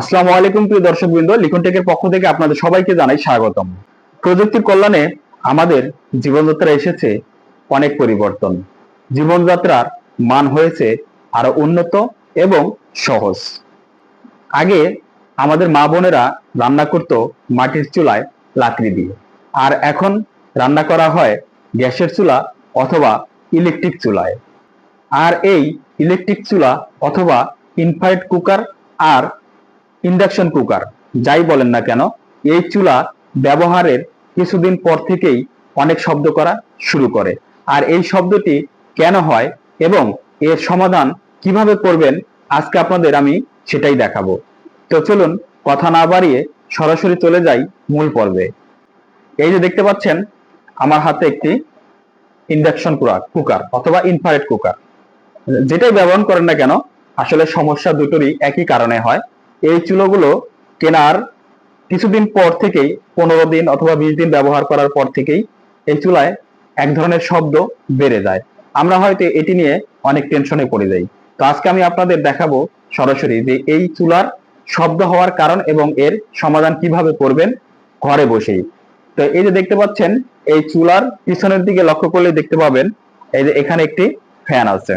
আসসালামু আলাইকুম প্রিয় দর্শকবৃন্দ, লিখন টেকের পক্ষ থেকে আপনাদের সবাইকে জানাই স্বাগতম। প্রযুক্তির কল্যাণে আমাদের জীবনযাত্রা এসেছে অনেক পরিবর্তন। জীবনযাত্রার মান হয়েছে আরও উন্নত এবং সহজ। আগে আমাদের মা বোনেরা রান্না করত মাটির চুলায় লাকড়ি দিয়ে। আর এখন রান্না করা হয় গ্যাসের চুলা অথবা ইলেকট্রিক চুলায়। আর এই ইলেকট্রিক চুলা অথবা ইনফ্রাইট কুকার আর ইন্ডাকশন কুকার যাই বলেন না কেন, এই চুলা ব্যবহারের কিছুদিন পর থেকেই অনেক শব্দ করা শুরু করে। আর এই শব্দটি কেন হয় এবং এর সমাধান কীভাবে করবেন, আজকে আপনাদের আমি সেটাই দেখাবো। তো চলুন কথা না বাড়িয়ে সরাসরি চলে যাই মূল পর্বে। এই যে দেখতে পাচ্ছেন, আমার হাতে একটি ইন্ডাকশন কুকার কুকার অথবা ইনফ্রারেড কুকার যেটাই ব্যবহার করেন না কেন, আসলে সমস্যা দুটোরই একই কারণে হয়। এই চুলোগুলো কেনার কিছুদিন পর থেকেই, পনেরো দিন অথবা বিশ দিন ব্যবহার করার পর থেকেই এই চুলায় এক ধরনের শব্দ বেড়ে যায়। আমরা হয়তো এটি নিয়ে অনেক টেনশনে পড়ে যাই। তো আজকে আমি আপনাদের দেখাবো সরাসরি যে এই চুলার শব্দ হওয়ার কারণ এবং এর সমাধান কীভাবে করবেন ঘরে বসেই। তো এই যে দেখতে পাচ্ছেন, এই চুলার পিছনের দিকে লক্ষ্য করলে দেখতে পাবেন, এই যে এখানে একটি ফ্যান আছে।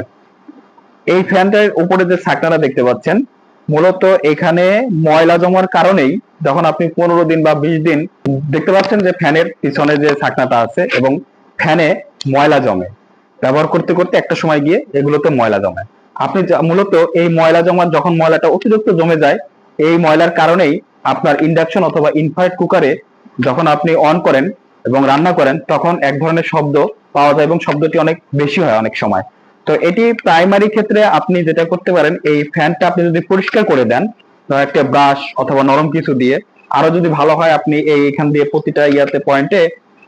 এই ফ্যানটার উপরে যে ছাকনাটা দেখতে পাচ্ছেন মূলত এখানে ময়লা জমার কারণেই যখন আপনি পনেরো দিন বা বিশ দিন দেখতে পাচ্ছেন যে ফ্যানের পিছনে যে ছাকনাটা আছে এবং ফ্যানে ময়লা জমে। ব্যবহার করতে করতে একটা সময় গিয়ে এগুলোতে ময়লা জমে। আপনি মূলত এই ময়লা জমার যখন ময়লাটা অতিরিক্ত জমে যায়, এই ময়লার কারণেই আপনার ইন্ডাকশন অথবা ইনফ্রারেড কুকারে যখন আপনি অন করেন এবং রান্না করেন, তখন এক ধরনের শব্দ পাওয়া যায় এবং শব্দটি অনেক বেশি হয় অনেক সময়। তো এটি প্রাইমারি ক্ষেত্রে আপনি যেটা করতে পারেন, এই ফ্যানটা আপনি যদি পরিষ্কার করে দেন একটা ব্রাশ অথবা নরম কিছু দিয়ে, আরও যদি ভালো হয় আপনি এই এখান দিয়ে প্রতিটা ইয়াতে পয়েন্টে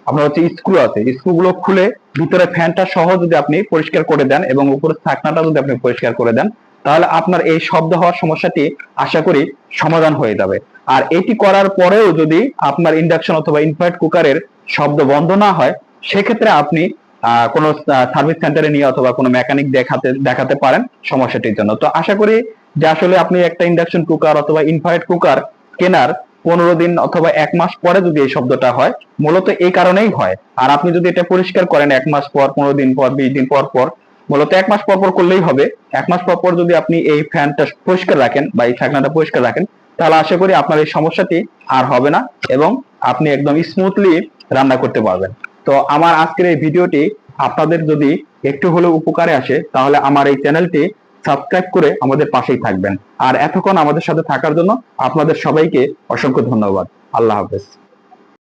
আপনার হচ্ছে স্ক্রু আছে স্ক্রু গুলো খুলে ভিতরে ফ্যানটা সহ যদি আপনি পরিষ্কার করে দেন এবং উপরে ছাকনাটা যদি আপনি পরিষ্কার করে দেন, তাহলে আপনার এই শব্দ হওয়ার সমস্যাটি আশা করি সমাধান হয়ে যাবে। আর এটি করার পরেও যদি আপনার ইন্ডাকশন অথবা ইনফ্রারেড কুকারের শব্দ বন্ধ না হয়, সেক্ষেত্রে আপনি কোনো সার্ভিস সেন্টারে নিয়ে অথবা কোনো মেকানিক দেখাতে দেখাতে পারেন সমস্যাটির জন্য। তো আশা করি যে আসলে আপনি একটা ইন্ডাকশন কুকার অথবা ইনফ্রারেড কুকার কেনার পনেরো দিন অথবা এক মাস পরে যদি এই শব্দটা হয়, মূলত এই কারণেই হয়। আর আপনি যদি এটা পরিষ্কার করেন এক মাস পর, পনেরো দিন পর, বিশ দিন পর পর, মূলত এক মাস পর পর করলেই হবে। এক মাস পর পর যদি আপনি এই ফ্যানটা পরিষ্কার রাখেন বা এই ঢাকনাটা পরিষ্কার রাখেন, তাহলে আশা করি আপনার এই সমস্যাটি আর হবে না এবং আপনি একদম স্মুথলি রান্না করতে পারবেন। তো আমার আজকের এই ভিডিওটি আপনাদের যদি একটু হলেও উপকারে আসে, তাহলে আমার এই চ্যানেলটি সাবস্ক্রাইব করে আমাদের পাশেই থাকবেন। আর এতক্ষণ আমাদের সাথে থাকার জন্য আপনাদের সবাইকে অসংখ্য ধন্যবাদ। আল্লাহ হাফেজ।